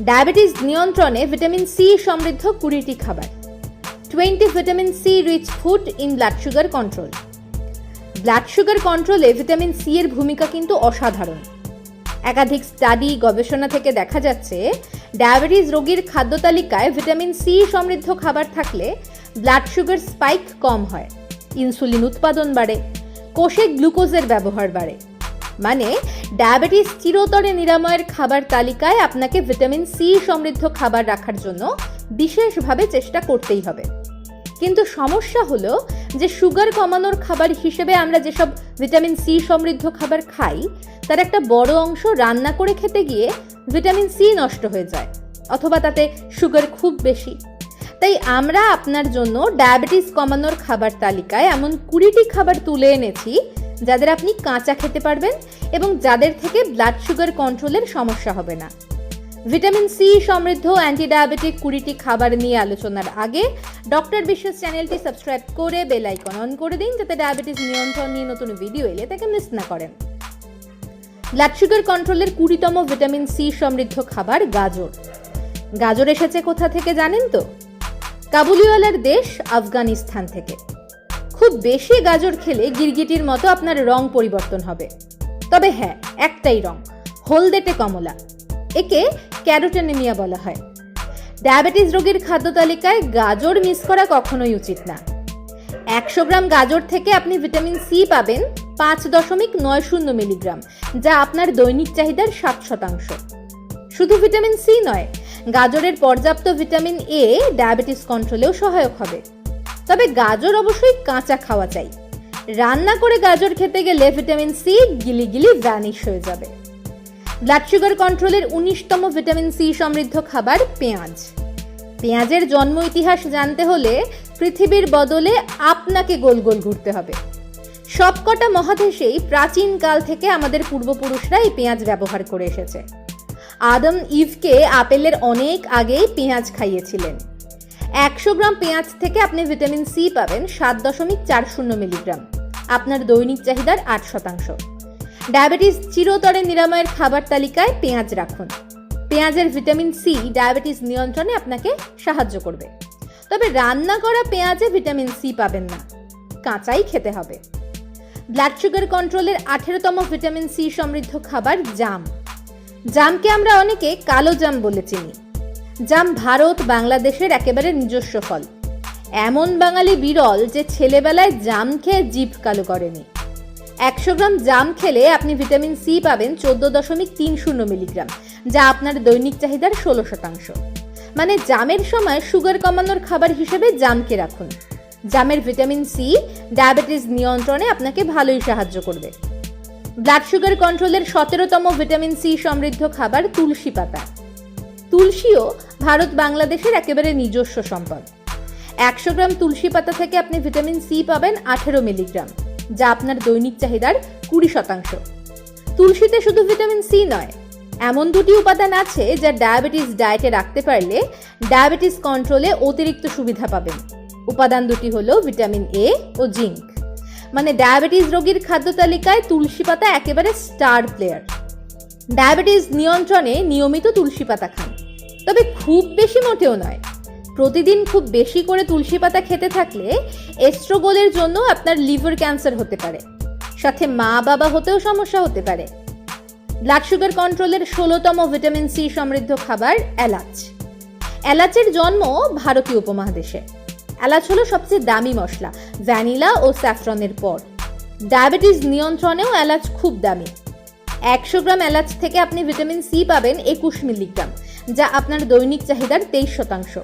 Diabetes নিয়ন্ত্রণে vitamin C সমৃদ্ধ কুড়িটি খাবার। Twenty vitamin C rich food in blood sugar control blood sugar কন্ট্রোলে ভিটামিন সি এর ভূমিকা কিন্তু অসাধারণ। একাধিক স্টাডি গবেষণা থেকে দেখা যাচ্ছে, ডায়াবেটিস রোগীর খাদ্য তালিকায় ভিটামিন সি সমৃদ্ধ খাবার থাকলে ব্লাড সুগার স্পাইক কম হয়। ইনসুলিন উৎপাদন বাড়ে, কোষে গ্লুকোজের ব্যবহার বাড়ে। মানে ডায়াবেটিস চিরতরে নিরাময়ের খাবার তালিকায় আপনাকে ভিটামিন সি সমৃদ্ধ খাবার রাখার জন্য বিশেষভাবে চেষ্টা করতেই হবে। কিন্তু সমস্যা হলো যে সুগার কমানোর খাবার হিসেবে আমরা যেসব ভিটামিন সি সমৃদ্ধ খাবার খাই, তার একটা বড় অংশ রান্না করে খেতে গিয়ে ভিটামিন সি নষ্ট হয়ে যায়, অথবা তাতে সুগার খুব বেশি। তাই আমরা আপনার জন্য ডায়াবেটিস কমানোর খাবার তালিকায় এমন কুড়িটি খাবার তুলে এনেছি যাদের আপনি কাঁচা খেতে পারবেন এবং যাদের থেকে ব্লাড সুগার কন্ট্রোলের সমস্যা হবে না। ভিটামিন সি সমৃদ্ধ অ্যান্টি ডায়াবেটিক কুড়িটি খাবার নিয়ে আলোচনার আগে ডক্টর বিশ্বাস চ্যানেলটি সাবস্ক্রাইব করে বেল আইকন অন করে দিন যাতে ডায়াবেটিস নিয়ন্ত্রণ নিয়ে নতুন ভিডিও এলে তাকে মিস না করেন। ব্লাড সুগার কন্ট্রোলের কুড়িতম ভিটামিন সি সমৃদ্ধ খাবার গাজর। গাজর এসেছে কোথা থেকে জানেন তো? কাবুলিওয়ালার দেশ আফগানিস্তান থেকে। খুব বেশি গাজর খেলে গিরগিটির মতো আপনার রং পরিবর্তন হবে। তবে হ্যাঁ একটাই রং, হলদেটে কমলা, একে ক্যারোটেনেমিয়া বলা হয়। ডায়াবেটিস রোগীর খাদ্য তালিকায় গাজর মিস করা কখনোই উচিত না। একশো গ্রাম গাজর থেকে আপনি ভিটামিন সি পাবেন পাঁচ দশমিক নয় শূন্য মিলিগ্রাম, যা আপনার দৈনিক চাহিদার সাত শতাংশ। শুধু ভিটামিন সি নয়, গাজরের পর্যাপ্ত ভিটামিন এ ডায়াবেটিস কন্ট্রোলেও সহায়ক হবে। তবে গাজর অবশ্যই কাঁচা খাওয়া চাই। রান্না করে গাজর খেতে গেলে ভিটামিন সি গিলি গিলি ভ্যানিশ হয়ে যাবে। ব্লাড সুগার কন্ট্রোলের উনিশতম ভিটামিন সি সমৃদ্ধ খাবার পেঁয়াজ। পেঁয়াজের জন্ম ইতিহাস জানতে হলে পৃথিবীর বদলে আপনাকে গোল গোল ঘুরতে হবে। সবকটা মহাদেশেই প্রাচীন কাল থেকে আমাদের পূর্বপুরুষরা এই পেঁয়াজ ব্যবহার করে এসেছে। আদম ইভকে আপেলের অনেক আগেই পেঁয়াজ খাইয়েছিলেন। একশো গ্রাম পেঁয়াজ থেকে আপনি ভিটামিন সি পাবেন সাত দশমিক চার শূন্য মিলিগ্রাম। আপনার দৈনিক চাহিদার আট শতাংশ। ডায়াবেটিস চিরতরে নিরাময়ের খাবার তালিকায় পেঁয়াজ রাখুন। পেঁয়াজের ভিটামিন সি ডায়াবেটিস নিয়ন্ত্রণে আপনাকে সাহায্য করবে। তবে রান্না করা পেঁয়াজে ভিটামিন সি পাবেন না। কাঁচাই খেতে হবে। ব্লাড সুগার কন্ট্রোলের আঠেরোতম ভিটামিন সি সমৃদ্ধ খাবার জাম। জামকে আমরা অনেকে কালো জাম বলে চিনি। জাম ভারত বাংলাদেশের একেবারে নিজস্ব ফল। এমন বাঙালি বিরল যে ছেলেবেলায় জাম খেয়ে জিভ কালো করেনি। একশো গ্রাম জাম খেলে আপনি ভিটামিন সি পাবেন চোদ্দ দশমিক তিন শূন্য মিলিগ্রাম, যা আপনার দৈনিক চাহিদার ষোলো শতাংশ। মানে জামের সময় সুগার কমানোর খাবার হিসেবে জামকে রাখুন। জামের ভিটামিন সি ডায়াবেটিস নিয়ন্ত্রণে আপনাকে ভালোই সাহায্য করবে। ব্লাড সুগার কন্ট্রোলের সতেরোতম ভিটামিন সি সমৃদ্ধ খাবার তুলসী পাতা। তুলসীও ভারত বাংলাদেশের একেবারে নিজস্ব সম্পদ। একশো গ্রাম তুলসী পাতা থেকে আপনি ভিটামিন সি পাবেন আঠেরো মিলিগ্রাম, যা আপনার দৈনিক চাহিদার কুড়ি শতাংশ। তুলসীতে শুধু ভিটামিন সি নয়, এমন দুটি উপাদান আছে যা ডায়াবেটিস ডায়েটে রাখতে পারলে ডায়াবেটিস কন্ট্রোলে অতিরিক্ত সুবিধা পাবেন। উপাদান দুটি হলো ভিটামিন এ ও জিঙ্ক। মানে ডায়াবেটিস রোগীর খাদ্য তালিকায় তুলসী পাতা একেবারে স্টার প্লেয়ার। ডায়াবেটিস নিয়ন্ত্রণে নিয়মিত তুলসী পাতা খান। তবে খুব বেশি মোটেও নয়। প্রতিদিন খুব বেশি করে তুলসী পাতা খেতে থাকলে এস্ট্রোগোলের জন্য আপনার লিভার ক্যান্সার হতে পারে। সাথে মা বাবা হতেও সমস্যা হতে পারে। ব্লাড সুগার কন্ট্রোলের ষোলোতম ভিটামিন সি সমৃদ্ধ খাবার এলাচ। এলাচের জন্ম ভারতীয় উপমহাদেশে। এলাচ হলো সবচেয়ে দামি মশলা, ভ্যানিলা ও স্যাফরনের পর। ডায়াবেটিস নিয়ন্ত্রণেও এলাচ খুব দামি। একশো গ্রাম এলাচ থেকে আপনি ভিটামিন সি পাবেন একুশ মিলিগ্রাম। যা আপনার দৈনিক চাহিদার তেইশ শতাংশ।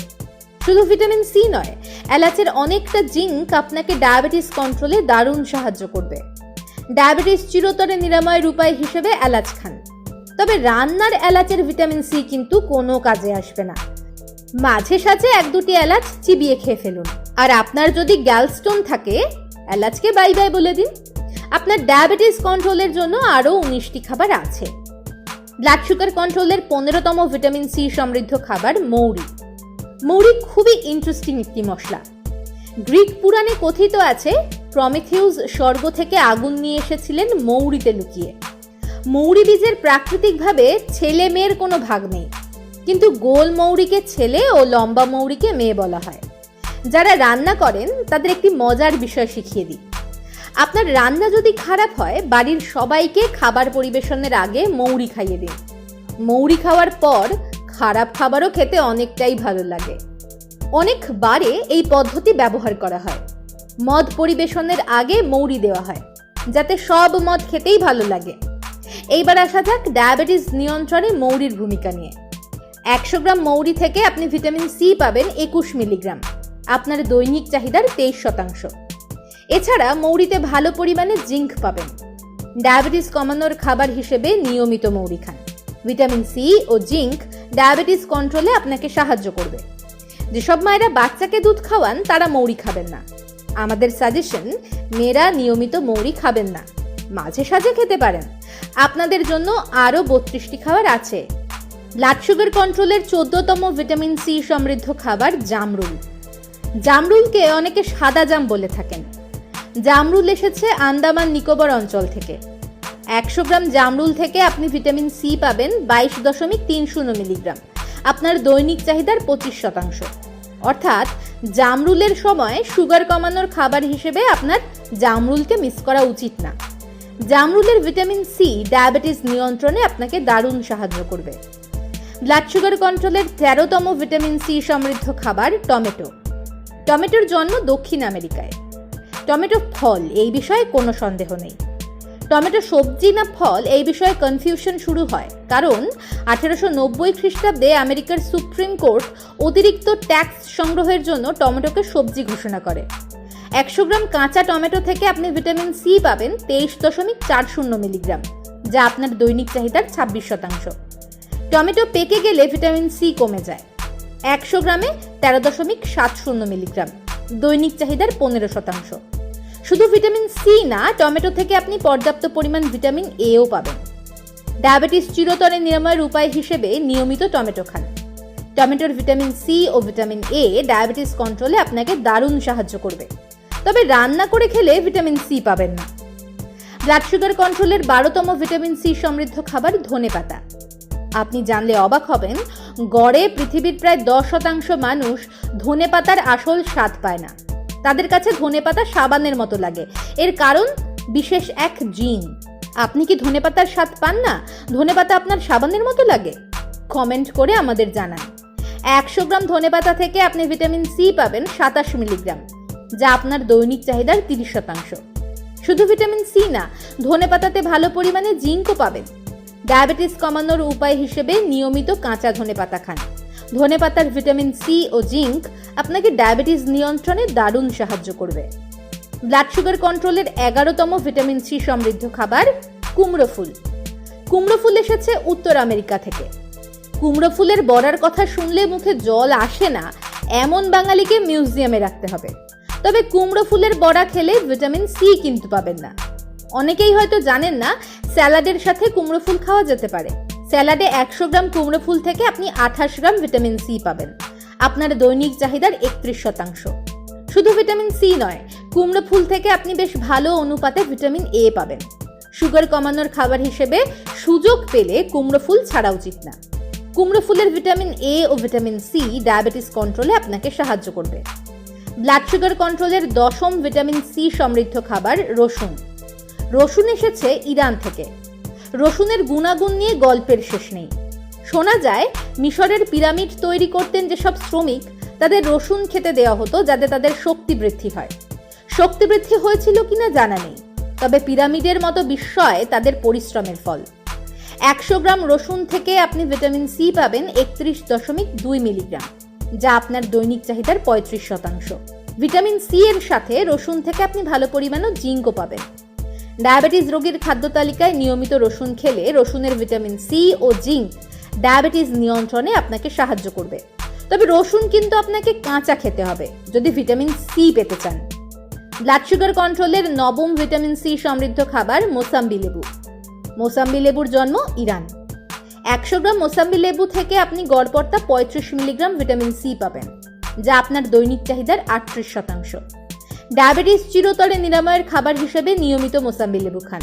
শুধু ভিটামিন সি নয়, এলাচের অনেকটা জিঙ্ক আপনাকে ডায়াবেটিস কন্ট্রোলে দারুণ সাহায্য করবে। ডায়াবেটিস চিরতরে নিরাময়ের উপায় হিসেবে এলাচ খান। তবে রান্নার এলাচের ভিটামিন সি কিন্তু কোনো কাজে আসবে না। মাঝে সাঝে এক দুটি এলাচ চিবিয়ে খেয়ে ফেলুন। আর আপনার যদি গ্যালস্টোন থাকে, এলাচকে বাই বাই বলে দিন। আপনার ডায়াবেটিস কন্ট্রোলের জন্য আরও উনিশটি খাবার আছে। ব্লাড সুগার কন্ট্রোলের পনেরোতম ভিটামিন সি সমৃদ্ধ খাবার মৌরি। মৌরি খুবই ইন্টারেস্টিং একটি মশলা। গ্রিক পুরাণে কথিত আছে প্রমিথিউস স্বর্গ থেকে আগুন নিয়ে এসেছিলেন মৌরিতে লুকিয়ে। মৌরি বীজের প্রাকৃতিকভাবে ছেলে মেয়ের কোনো ভাগ নেই। কিন্তু গোল মৌরিকে ছেলে ও লম্বা মৌরিকে মেয়ে বলা হয়। যারা রান্না করেন, তাদের একটি মজার বিষয় শিখিয়ে দিই। আপনার রান্না যদি খারাপ হয়, বাড়ির সবাইকে খাবার পরিবেশনের আগে মৌরি খাইয়ে দিন। মৌরি খাওয়ার পর খারাপ খাবারও খেতে অনেকটাই ভালো লাগে। অনেক বারে এই পদ্ধতি ব্যবহার করা হয়। মদ পরিবেশনের আগে মৌরি দেওয়া হয়, যাতে সব মদ খেতেই ভালো লাগে। এইবার আসা যাক ডায়াবেটিস নিয়ন্ত্রণে মৌরির ভূমিকা নিয়ে। একশো গ্রাম মৌরি থেকে আপনি ভিটামিন সি পাবেন একুশ মিলিগ্রাম। আপনার দৈনিক চাহিদার তেইশ শতাংশ। এছাড়া মৌরিতে ভালো পরিমাণে জিঙ্ক পাবেন। ডায়াবেটিস কমানোর খাবার হিসেবে নিয়মিত মৌরি খান। ভিটামিন সি ও জিঙ্ক ডায়াবেটিস কন্ট্রোলে আপনাকে সাহায্য করবে। যেসব মায়েরা বাচ্চাকে দুধ খাওয়ান, তারা মৌরি খাবেন না। আমাদের সাজেশন, মেয়েরা নিয়মিত মৌরি খাবেন না। মাঝে সাঝে খেতে পারেন। আপনাদের জন্য আরও বত্রিশটি খাবার আছে। ব্লাড সুগার কন্ট্রোলের চোদ্দতম ভিটামিন সি সমৃদ্ধ খাবার জামরুল। জামরুলকে অনেকে সাদা জাম বলে থাকেন। জামরুল এসেছে আন্দামান নিকোবর অঞ্চল থেকে। একশো গ্রাম জামরুল থেকে আপনি ভিটামিন সি পাবেন বাইশ দশমিক তিন শূন্য মিলিগ্রাম। আপনার দৈনিক চাহিদার পঁচিশ শতাংশ। অর্থাৎ জামরুলের সময় সুগার কমানোর খাবার হিসেবে আপনার জামরুলকে মিস করা উচিত না। জামরুলের ভিটামিন সি ডায়াবেটিস নিয়ন্ত্রণে আপনাকে দারুণ সাহায্য করবে। ব্লাড সুগার কন্ট্রোলের তেরোতম ভিটামিন সি সমৃদ্ধ খাবার টমেটো। টমেটোর জন্ম দক্ষিণ আমেরিকায়। টমেটো ফল, এই বিষয়ে কোনো সন্দেহ নেই। টমেটো সবজি না ফল, এই বিষয়ে কনফিউশন শুরু হয়। কারণ, আঠেরোশো নব্বই খ্রিস্টাব্দে আমেরিকার সুপ্রিম কোর্ট অতিরিক্ত ট্যাক্স সংগ্রহের জন্য টমেটোকে সবজি ঘোষণা করে। একশো গ্রাম কাঁচা টমেটো থেকে আপনি ভিটামিন সি পাবেন তেইশ দশমিক চার শূন্য মিলিগ্রাম, যা আপনার দৈনিক চাহিদার ছাব্বিশ শতাংশ। টমেটো পেকে গেলে ভিটামিন সি কমে যায়। একশো গ্রামে তেরো দশমিক সাত শূন্য মিলিগ্রাম, দৈনিক চাহিদার পনেরো শতাংশ। শুধু ভিটামিন সি না, টমেটো থেকে আপনি পর্যাপ্ত পরিমাণ ভিটামিন এও পাবেন। ডায়াবেটিস চিরতরে নিরাময়ের উপায় হিসেবে নিয়মিত টমেটো খান। টমেটোর ভিটামিন সি ও ভিটামিন এ ডায়াবেটিস কন্ট্রোলে আপনাকে দারুণ সাহায্য করবে। তবে রান্না করে খেলে ভিটামিন সি পাবেন না। ব্লাড সুগার কন্ট্রোলের বারোতম ভিটামিন সি সমৃদ্ধ খাবার ধনে পাতা। আপনি জানলে অবাক হবেন, গড়ে পৃথিবীর প্রায় দশ শতাংশ মানুষ ধনে পাতার আসল স্বাদ পায় না। তাদের কাছে ধনে পাতা সাবানের মতো লাগে। এর কারণ বিশেষ এক জিন। আপনি কি ধনে পাতার স্বাদ পান না? ধনে পাতা আপনার সাবানের মতো লাগে? কমেন্ট করে আমাদের জানান। একশো গ্রাম ধনে পাতা থেকে আপনি ভিটামিন সি পাবেন সাতাশ মিলিগ্রাম, যা আপনার দৈনিক চাহিদার তিরিশ শতাংশ। শুধু ভিটামিন সি না ধনে পাতাতে ভালো পরিমাণে জিঙ্কও পাবেন। ডায়াবেটিস কমানোর উপায় হিসেবে নিয়মিত কাঁচা ধনে পাতা খান। ধনে পাতার ভিটামিন সি ও জিঙ্ক আপনাকে ডায়াবেটিস নিয়ন্ত্রণে দারুণ সাহায্য করবে। ব্লাড সুগার কন্ট্রোলের এগারোতম ভিটামিন সি সমৃদ্ধ খাবার, কুমড়ো ফুল। কুমড়ো ফুল এসেছে উত্তর আমেরিকা থেকে। কুমড়ো ফুলের বড়ার কথা শুনলে মুখে জল আসে না, এমন বাঙালিকে মিউজিয়ামে রাখতে হবে। তবে কুমড়ো ফুলের বড়া খেলে ভিটামিন সি কিন্তু পাবেন না। অনেকেই হয়তো জানেন না, স্যালাডের সাথে কুমড়ো ফুল খাওয়া যেতে পারে। স্যালাডে একশো গ্রাম কুমড়ো ফুল থেকে আপনি আঠাশ গ্রাম ভিটামিন সি পাবেন। আপনার দৈনিক চাহিদার একত্রিশ শতাংশ। শুধু ভিটামিন সি নয়, কুমড়ো ফুল থেকে আপনি বেশ ভালো অনুপাতে ভিটামিন এ পাবেন। সুগার কমানোর খাবার হিসেবে সুযোগ পেলে কুমড়ো ফুল ছাড়া উচিত না। কুমড়ো ফুলের ভিটামিন এ ও ভিটামিন সি ডায়াবেটিস কন্ট্রোলে আপনাকে সাহায্য করবে। ব্লাড সুগার কন্ট্রোলের দশম ভিটামিন সি সমৃদ্ধ খাবার রসুন। রসুন এসেছে ইরান থেকে। রসুনের গুণাগুণ নিয়ে গল্পের শেষ নেই। শোনা যায়, মিশরের পিরামিড তৈরি করতেন যেসব শ্রমিক, তাদের রসুন খেতে দেওয়া হতো যাতে তাদের শক্তি বৃদ্ধি হয়। শক্তি বৃদ্ধি হয়েছিল কিনা জানা নেই, তবে পিরামিডের মতো বিস্ময় তাদের পরিশ্রমের ফল। একশো গ্রাম রসুন থেকে আপনি ভিটামিন সি পাবেন একত্রিশ দশমিক দুই মিলিগ্রাম, যা আপনার দৈনিক চাহিদার পঁয়ত্রিশ শতাংশ। ভিটামিন সি এর সাথে রসুন থেকে আপনি ভালো পরিমাণও জিঙ্কও পাবেন। ডায়াবেটিস রোগীর খাদ্য তালিকায় নিয়মিত রসুন খেলে রসুনের ভিটামিন সি ও জিঙ্ক ডায়াবেটিস নিয়ন্ত্রণে আপনাকে সাহায্য করবে। তবে রসুন কিন্তু আপনাকে কাঁচা খেতে হবে, যদি ভিটামিন সি পেতে চান। ব্লাড সুগার কন্ট্রোলের নবম ভিটামিন সি সমৃদ্ধ খাবার মোসাম্বি লেবু। মোসাম্বি লেবুর জন্ম ইরান। একশো গ্রাম মোসাম্বি লেবু থেকে আপনি গড়পড়তা পঁয়ত্রিশ মিলিগ্রাম ভিটামিন সি পাবেন, যা আপনার দৈনিক চাহিদার আটত্রিশ শতাংশ। ডায়াবেটিস চিরতরে নিরাময়ের খাবার হিসেবে নিয়মিত মোসাম্বি লেবু খান।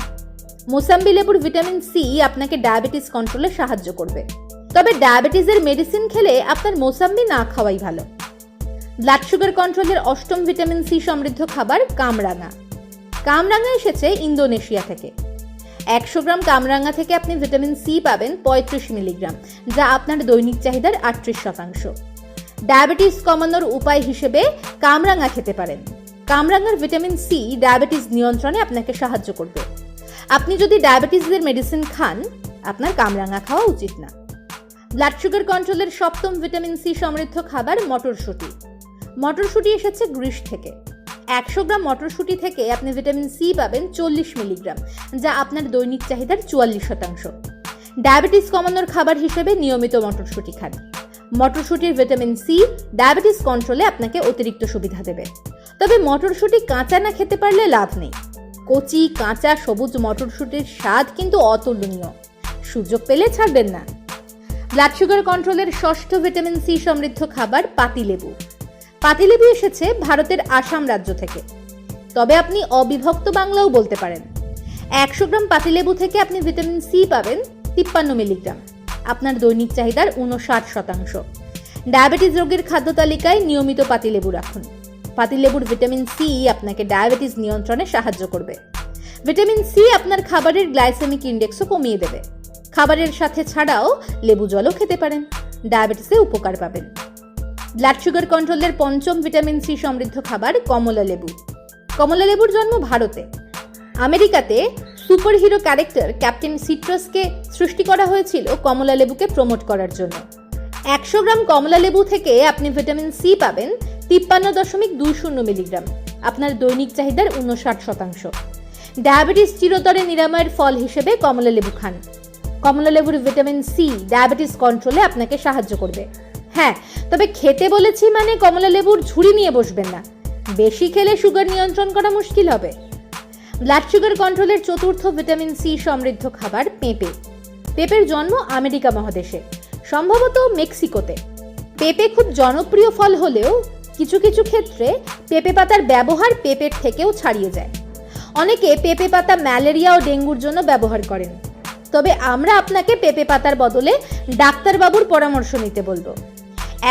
মোসাম্বি লেবুর ভিটামিন সি আপনাকে ডায়াবেটিস কন্ট্রোলে সাহায্য করবে। তবে ডায়াবেটিসের মেডিসিন খেলে আপনার মোসাম্বি না খাওয়াই ভালো। ব্লাড সুগার কন্ট্রোলের অষ্টম ভিটামিন সি সমৃদ্ধ খাবার কামরাঙা। কামরাঙা এসেছে ইন্দোনেশিয়া থেকে। একশো গ্রাম কামরাঙা থেকে আপনি ভিটামিন সি পাবেন পঁয়ত্রিশ মিলিগ্রাম যা আপনার দৈনিক চাহিদার আটত্রিশ শতাংশ। ডায়াবেটিস কমানোর উপায় হিসেবে কামরাঙা খেতে পারেন। কামরাঙার ভিটামিন সি ডায়াবেটিস নিয়ন্ত্রণে আপনাকে সাহায্য করবে। আপনি যদি ডায়াবেটিসের মেডিসিন খান, আপনার কামরাঙা খাওয়া উচিত না। ব্লাড সুগার কন্ট্রোলের সপ্তম ভিটামিন সি সমৃদ্ধ খাবার মটরশুঁটি। মটরশুঁটি এসেছে গ্রিস থেকে। একশো গ্রাম মটরশুঁটি থেকে আপনি ভিটামিন সি পাবেন চল্লিশ মিলিগ্রাম, যা আপনার দৈনিক চাহিদার চুয়াল্লিশ শতাংশ। ডায়াবেটিস কমানোর খাবার হিসেবে নিয়মিত মটরশুঁটি খান। মটরশুঁটির ভিটামিন সি ডায়াবেটিস কন্ট্রোলে আপনাকে অতিরিক্ত সুবিধা দেবে। তবে মটরশুঁটি কাঁচা না খেতে পারলে লাভ নেই। কচি, কাঁচা, সবুজ মটরশুঁটির স্বাদ কিন্তু অতুলনীয়। সুযোগ পেলে ছাড়বেন না। ব্লাড সুগার কন্ট্রোলের ষষ্ঠ ভিটামিন সি সমৃদ্ধ খাবার পাতিলেবু। পাতিলেবু এসেছে ভারতের আসাম রাজ্য থেকে। তবে আপনি অবিভক্ত বাংলাও বলতে পারেন। একশো গ্রাম পাতিলেবু থেকে আপনি ভিটামিন সি পাবেন তিপ্পান্ন মিলিগ্রাম। আপনার দৈনিক চাহিদার উনষাট শতাংশ। ডায়াবেটিস রোগীর খাদ্য তালিকায় নিয়মিত পাতিলেবু রাখুন। পাতিলেবুর ভিটামিন সি আপনাকে ডায়াবেটিস নিয়ন্ত্রণে সাহায্য করবে। ভিটামিন সি আপনার খাবারের গ্লাইসেমিক ইন্ডেক্সও কমিয়ে দেবে। খাবারের সাথে ছাড়াও লেবু জলও খেতে পারেন, ডায়াবেটিসে উপকার পাবেন। ব্লাড সুগার কন্ট্রোলের পঞ্চম ভিটামিন সি সমৃদ্ধ খাবার কমলা লেবু। কমলা লেবুর জন্ম ভারতে। আমেরিকাতে সুপারহিরো ক্যারেক্টার ক্যাপ্টেন সিট্রাসকে সৃষ্টি করা হয়েছিল কমলা লেবুকে প্রমোট করার জন্য। একশো গ্রাম কমলা লেবু থেকে আপনি ভিটামিন সি পাবেন তিপ্পান্ন দশমিক দুই শূন্য মিলিগ্রাম। আপনার দৈনিক চাহিদার উনষাট শতাংশ। ডায়াবেটিস চিরতরে নিরাময়ের ফল হিসেবে কমলা লেবু খান। কমলা লেবুর ভিটামিন সি ডায়াবেটিস কন্ট্রোলে আপনাকে সাহায্য করবে। হ্যাঁ তবে খেতে বলেছি মানে কমলা লেবুর ঝুড়ি নিয়ে বসবেন না। বেশি খেলে সুগার নিয়ন্ত্রণ করা মুশকিল হবে। ব্লাড সুগার কন্ট্রোলের চতুর্থ ভিটামিন সি সমৃদ্ধ খাবার পেঁপে। পেঁপের জন্ম আমেরিকা মহাদেশে, সম্ভবত মেক্সিকোতে। পেঁপে খুব জনপ্রিয় ফল হলেও কিছু কিছু ক্ষেত্রে পেঁপে পাতার ব্যবহার পেঁপের থেকেও ছাড়িয়ে যায়। অনেকে পেঁপে পাতা ম্যালেরিয়া ও ডেঙ্গুর জন্য ব্যবহার করেন। তবে আমরা আপনাকে পেঁপে পাতার বদলে ডাক্তারবাবুর পরামর্শ নিতে বলব।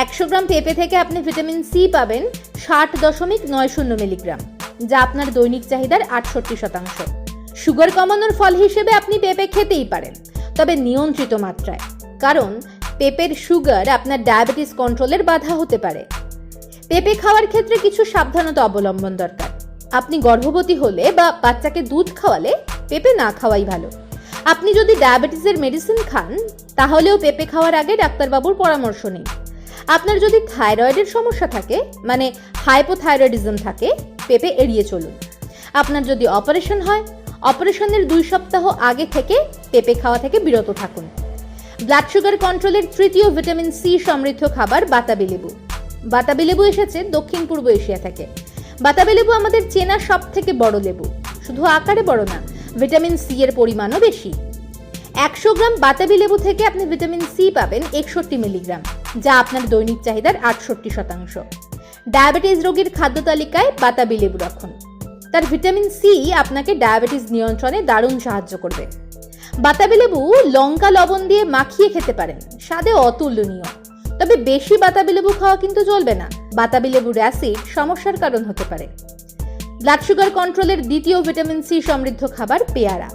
একশো গ্রাম পেঁপে থেকে আপনি ভিটামিন সি পাবেন ষাট দশমিক নয় শূন্য মিলিগ্রাম, যা আপনার দৈনিক চাহিদার আটষট্টি শতাংশ। সুগার কমানোর ফল হিসেবে আপনি পেঁপে খেতেই পারেন, তবে নিয়ন্ত্রিত মাত্রায়, কারণ পেঁপের সুগার আপনার ডায়াবেটিস কন্ট্রোলের বাধা হতে পারে। পেঁপে খাওয়ার ক্ষেত্রে কিছু সাবধানতা অবলম্বন দরকার। আপনি গর্ভবতী হলে বা বাচ্চাকে দুধ খাওয়ালে পেঁপে না খাওয়াই ভালো। আপনি যদি ডায়াবেটিসের মেডিসিন খান, তাহলেও পেঁপে খাওয়ার আগে ডাক্তারবাবুর পরামর্শ নিন। আপনার যদি থাইরয়েডের সমস্যা থাকে মানে হাইপোথাইরয়েডিজম থাকে, পেঁপে এড়িয়ে চলুন। আপনার যদি অপারেশন হয়, অপারেশনের দুই সপ্তাহ আগে থেকে পেঁপে খাওয়া থেকে বিরত থাকুন। ব্লাড সুগার কন্ট্রোলের তৃতীয় ভিটামিন সি সমৃদ্ধ খাবার বাতাবি লেবু। বাতাবি লেবু এসেছে দক্ষিণ পূর্ব এশিয়া থেকে। বাতাবি লেবু আমাদের চেনা সব থেকে বড় লেবু। শুধু আকারে বড় না, ভিটামিন সি এর পরিমাণও বেশি। একশো গ্রাম বাতাবি লেবু থেকে আপনি ভিটামিন সি পাবেন একষট্টি মিলিগ্রাম, যা আপনার দৈনিক চাহিদার আটষট্টি শতাংশ। ডায়াবেটিস রোগীর খাদ্য তালিকায় বাতাবি লেবু রাখুন। তার ভিটামিন সি আপনাকে ডায়াবেটিস নিয়ন্ত্রণে দারুণ সাহায্য করবে। বাতাবি লেবু লঙ্কা, লবণ দিয়ে মাখিয়ে খেতে পারেন, স্বাদে অতুলনীয়। তবে বেশি বাতাবি লেবু খাওয়া কিন্তু চলবে না। বাতাবি লেবুর অ্যাসিড সমস্যার কারণ হতে পারে। ব্লাড সুগার কন্ট্রোলের দ্বিতীয় ভিটামিন সি সমৃদ্ধ খাবার পেয়ারা।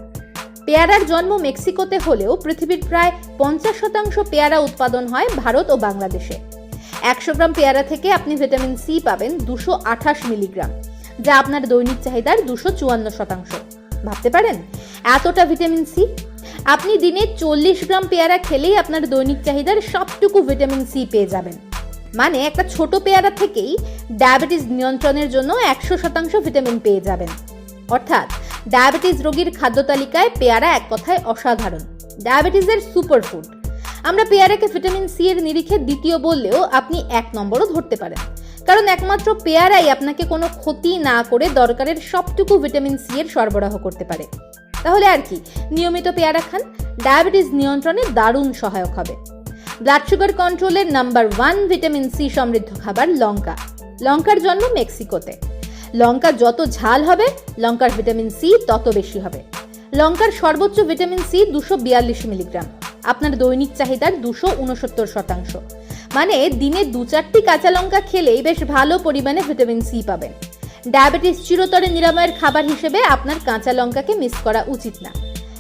পেয়ারার জন্ম মেক্সিকোতে হলেও পৃথিবীর প্রায় পঞ্চাশ শতাংশ পেয়ারা উৎপাদন হয় ভারত ও বাংলাদেশে। একশো গ্রাম পেয়ারা থেকে আপনি ভিটামিন সি পাবেন দুশো আঠাশ মিলিগ্রাম, যা আপনার দৈনিক চাহিদার দুশো চুয়ান্ন শতাংশ। ভাবতে পারেন? এতটা ভিটামিন সি আপনি দিনে চল্লিশ গ্রাম পেয়ারা খেলেই আপনার দৈনিক চাহিদার সবটুকু ভিটামিন সি পেয়ে যাবেন। মানে একটা ছোট পেয়ারা থেকেই ডায়াবেটিস নিয়ন্ত্রণের জন্য একশো শতাংশ ভিটামিন পেয়ে যাবেন। অর্থাৎ ডায়াবেটিস রোগীর খাদ্য তালিকায় পেয়ারা এক কথায় অসাধারণ। ডায়াবেটিসের সুপারফুড আমরা পেয়ারাকে ভিটামিন সি এর নিরিখে দ্বিতীয় বললেও আপনি এক নম্বরও ধরতে পারেন। কারণ একমাত্র পেয়ারাই আপনাকে কোনো ক্ষতি না করে দরকারের সবটুকু ভিটামিন সি এর সরবরাহ করতে পারে। তাহলে আর কি? নিয়মিত পেয়ারা খান। ডায়াবেটিস নিয়ন্ত্রণে দারুণ সহায়ক হবে। ব্লাড সুগার কন্ট্রোলের নাম্বার ওয়ান ভিটামিন সি সমৃদ্ধ খাবার লঙ্কা। লঙ্কার জন্ম মেক্সিকোতে। লঙ্কা যত ঝাল হবে, লঙ্কার ভিটামিন সি তত বেশি হবে। লঙ্কার সর্বোচ্চ ভিটামিন সি দুশো বিয়াল্লিশ মিলিগ্রাম আপনার দৈনিক চাহিদার দুশো উনসত্তর শতাংশ। মানে দিনে দু চারটি কাঁচা লঙ্কা খেলেই বেশ ভালো পরিমাণে ভিটামিন সি পাবেন। ডায়াবেটিস চিরতরে নিরাময়ের খাবার হিসেবে আপনার কাঁচা লঙ্কাকে মিস করা উচিত না।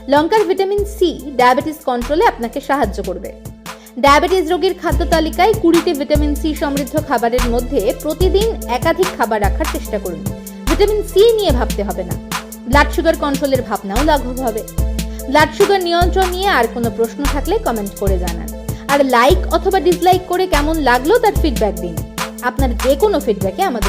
লঙ্কার ভিটামিন সি ডায়াবেটিস কন্ট্রোলে আপনাকে সাহায্য করবে। ডায়াবেটিস রোগীর খাদ্য তালিকায় কুড়িটি ভিটামিন সি সমৃদ্ধ খাবারের মধ্যে প্রতিদিন একাধিক খাবার রাখার চেষ্টা করুন। ভিটামিন সি নিয়ে ভাবতে হবে না। ব্লাড সুগার কন্ট্রোলের ভাবনাও লাঘব হবে। ব্লাড সুগার নিয়ন্ত্রণ নিয়ে আর কোনো প্রশ্ন থাকলে কমেন্ট করে জানান। আর লাইক অথবা ডিসলাইক করে কেমন লাগল তার ফিডব্যাক দিন। আপনার যে কোনো ফিডব্যাকে আমাদের